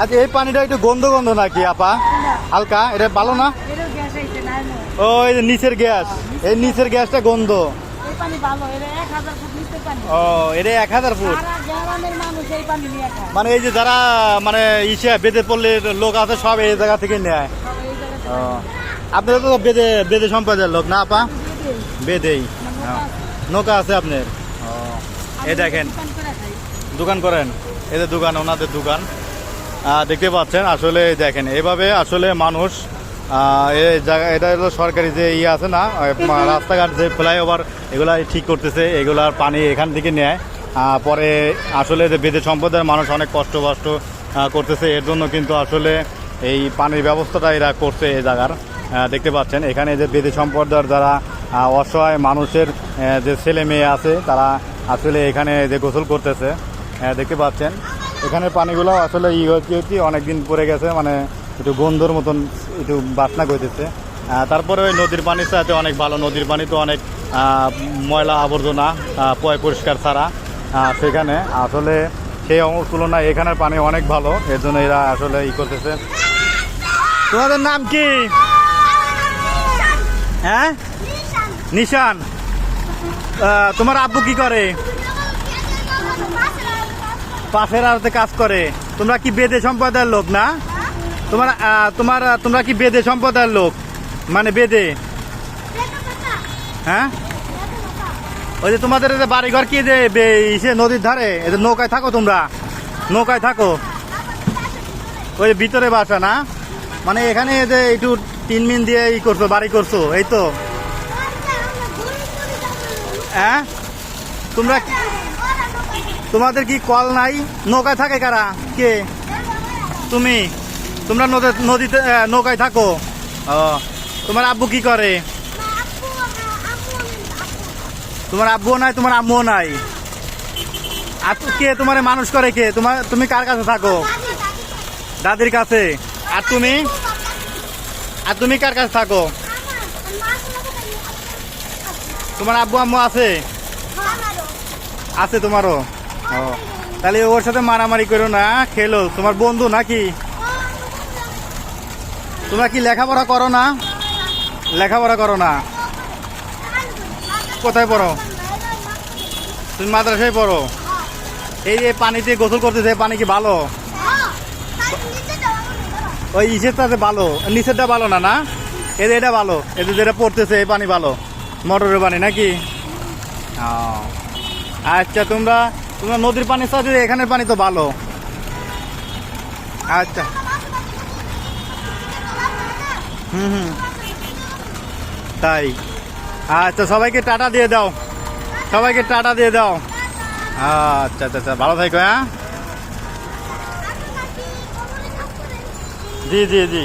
আচ্ছা এই পানিটা একটু গন্ধ গন্ধ নাকি আপা? হালকা এটা ভালো না? ও এই যে নিচের গ্যাস এই নিচের গ্যাসটা গন্ধ। ও এটা এক হাজার ফুট মানে এই যে যারা মানে ইসে বেদে পড়লে লোক আছে সব এই জায়গা থেকে নেয় ও আপনারা তো বেদে বেদে সম্প্রদায়ের লোক না আপা? বেদেই। নৌকা আছে। আপনার ও এই দেখেন। দোকান করেন? এদের দোকান ওনাদের দোকান। দেখতে পাচ্ছেন আসলে দেখেন এভাবে আসলে মানুষ এই জায়গা এটা হলো সরকারি যে ইয়ে আছে না রাস্তাঘাট যে ফ্লাইওভার এগুলা ঠিক করতেছে এগুলার পানি এখান থেকে নেয়। পরে আসলে যে বেদে সম্প্রদায়ের মানুষ অনেক কষ্ট কষ্ট করতেছে এর জন্য কিন্তু আসলে এই পানির ব্যবস্থাটা এরা করছে এই জায়গার। দেখতে পাচ্ছেন এখানে যে বেদে সম্প্রদায়ের যারা অসহায় মানুষের যে ছেলে মেয়ে আছে তারা আসলে এখানে যে গোসল করতেছে। হ্যাঁ দেখতে পাচ্ছেন। এখানে পানিগুলো আসলে ই হচ্ছে কি অনেকদিন পরে গেছে মানে একটু গন্ধর মতন একটু বাসনা করতেছে। তারপরে ওই নদীর পানির সাথে অনেক ভালো নদীর পানি তো অনেক ময়লা আবর্জনা পয় পরিষ্কার ছাড়া। সেখানে আসলে সেই অঙ্গ তুলনায় এখানের পানি অনেক ভালো এর জন্য এরা আসলে ই করতেছে। তোমাদের নাম কি? হ্যাঁ? নিশান। তোমার আব্বু কি করে? পাশের আড়তে কাজ করে। তোমরা কি বেদে সম্প্রদায়ের লোক না? তোমার তোমার তোমরা কি বেদে সম্প্রদায়ের লোক? মানে বেদে? হ্যাঁ? ওই যে তোমাদের বাড়িঘর কি যে ইসে নদীর ধারে? নৌকায় থাকো তোমরা। নৌকায় থাকো। ওই ভিতরে বাসা না? মানে এখানে যে একটু তিন মিন দিয়ে ই করছ, বাড়ি করছ, এই তো। হ্যাঁ? তোমরা তোমাদের কি কল নাই? নৌকায় থাকে কারা? কে? তুমি? তোমরা নদী- নদীতে নৌকায় থাকো। ও, তোমার আব্বু কি করে? তোমার আব্বুও নাই, তোমার আম্মুও নাই। আর কে? তোমার মানুষ করে কে? তোমার, তুমি কার কাছে থাকো? দাদির কাছে। আর তুমি? আর তুমি কার কাছে থাকো? তোমার আব্বু, আম্মু আছে? আছে তোমারও? ও। তাহলে ওর সাথে মারামারি করো না, খেলো। তোমার বন্ধু নাকি? তোমরা কি লেখাপড়া করো না? লেখাপড়া করো না। কোথায় পড়ো? তুমি মাদ্রাসায় পড়ো? এই যে পানিতে গোসল করতেছে পানি কি ভালো? ওই ইসেরটা যে ভালো, নিচেরটা ভালো না না? এদের এটা ভালো এদের যেটা পড়তেছে, এই পানি ভালো। মোটরের পানি নাকি? ও। আচ্ছা তোমরা তোমরা নদীর পানির সাথে এখানের পানি তো ভালো। আচ্ছা। হুম হুম। তাই। আচ্ছা সবাইকে টাটা দিয়ে দাও। সবাইকে টাটা দিয়ে দাও। আচ্ছা আচ্ছা আচ্ছা ভালো থাকো হ্যাঁ? জি জি জি।